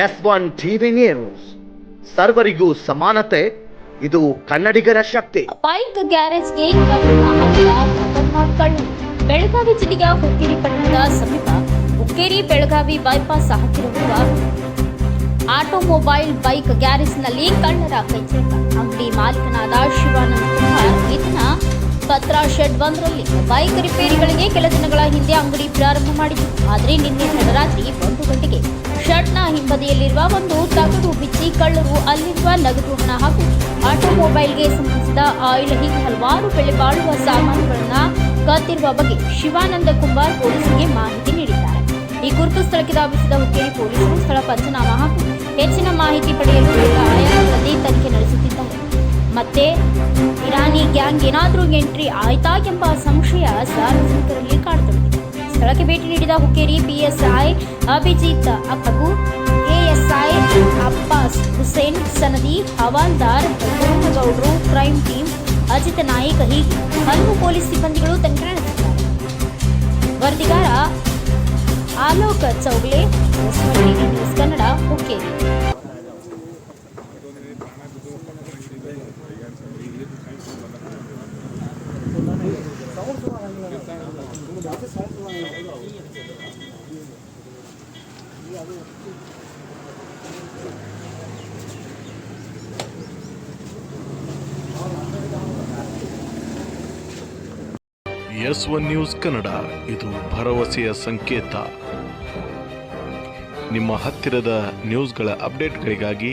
S one TV news. ಸರ್ವರಿಗೂ ಸಮಾನತೆ, ಇದು ಕನ್ನಡಿಗರ ಶಕ್ತಿ. ಬೈಕ್ ಖತರ್ನಾಕ್ ಕಳ್ಳು ಬೆಳಗಾವಿ ಜಿಲ್ಲೆಯ ಹುಕ್ಕೇರಿ ಪಟ್ಟಣದ ಸಮೀಪ ಹುಕ್ಕೇರಿ ಬೆಳಗಾವಿ ಬೈಪಾಸ್ ಹತ್ತಿರವಿರುವ ಆಟೋಮೊಬೈಲ್ ಬೈಕ್ ಗ್ಯಾರೇಜ್ನಲ್ಲಿ ಕಳ್ಳರ ಕೈಚಳಕ ಅಂಗಡಿ ಮಾಲೀಕನಾದ ಶಿವಾನಂದ್ ಪತ್ರ ಶೆಡ್ ಒಂದರಲ್ಲಿ ಬೈಕ್ ರಿಪೇರಿಗಳಿಗೆ ಕೆಲ ದಿನಗಳ ಹಿಂದೆ ಅಂಗಡಿ ಪ್ರಾರಂಭ ಮಾಡಿತು ಆದರೆ ನಿನ್ನೆ ತಡರಾತ್ರಿ ಒಂದು ಗಂಟೆಗೆ ಶೆಡ್ನ ಹಿಂಬದಿಯಲ್ಲಿರುವ ಒಂದು ತಗಡು ಬಿಚ್ಚಿ ಕಳ್ಳರು ಅಲ್ಲಿರುವ ನಗದು ಹಣ ಹಾಗೂ ಆಟೋಮೊಬೈಲ್ಗೆ ಸಂಬಂಧಿಸಿದ ಆಯಿಲ್ ಹೀಗೆ ಹಲವಾರು ಬೆಳೆ ಬಾಳುವ ಸಾಮಾನುಗಳನ್ನು ಕದ್ದಿರುವ ಬಗ್ಗೆ ಶಿವಾನಂದ ಕುಂಬಾರ್ ಪೊಲೀಸರಿಗೆ ಮಾಹಿತಿ ನೀಡಿದ್ದಾರೆ. ಈ ಕುರಿತು ಸ್ಥಳಕ್ಕೆ ಧಾವಿಸಿದ ಹುಕ್ಕೇರಿ ಪೊಲೀಸರು ಸ್ಥಳ ಪಂಚನಾಮ ಹಾಗೂ ಹೆಚ್ಚಿನ ಮಾಹಿತಿ ಪಡೆಯಲು ಆಯಾ ತನಿಖೆ ನಡೆಸುತ್ತಿದ್ದಾರೆ. ಮತ್ತೆ ಇರಾನಿ ಗ್ಯಾಂಗ್ ಏನಾದರೂ ಎಂಟ್ರಿ ಆಯ್ತಾ ಎಂಬ ಸಂಶಯ ಸಾರ್ವಜನಿಕರಲ್ಲಿ ಕಾಡತೊಡಗಿದೆ. ಸ್ಥಳಕ್ಕೆ ಭೇಟಿ ನೀಡಿದ ಹುಕ್ಕೇರಿ ಪಿಎಸ್ಐ ಅಭಿಜಿತ್ ಹಾಗೂ ಎಎಸ್ಐ ಅಬ್ಬಾಸ್ ಹುಸೇನ್ ಸನದಿ, ಹವಾಲ್ದಾರ್ ಗೌಡ್ರು ಕ್ರೈಮ್ ಟೀಮ್, ಅಜಿತ್ ನಾಯಕ್ ಹೀಗೆ ಹಲವು ಪೊಲೀಸ್ ಸಿಬ್ಬಂದಿಗಳು ತನಿಖೆ ನಡೆಸಿದ್ದಾರೆ ವರದಿಗಾರ Alok Chougle news Kannada. S one news Kannada. ಇದು ಭರವಸೆಯ ಸಂಕೇತ. ನಿಮ್ಮ ಹತ್ತಿರದ ನ್ಯೂಸ್ಗಳ ಅಪ್ಡೇಟ್ಗಳಿಗಾಗಿ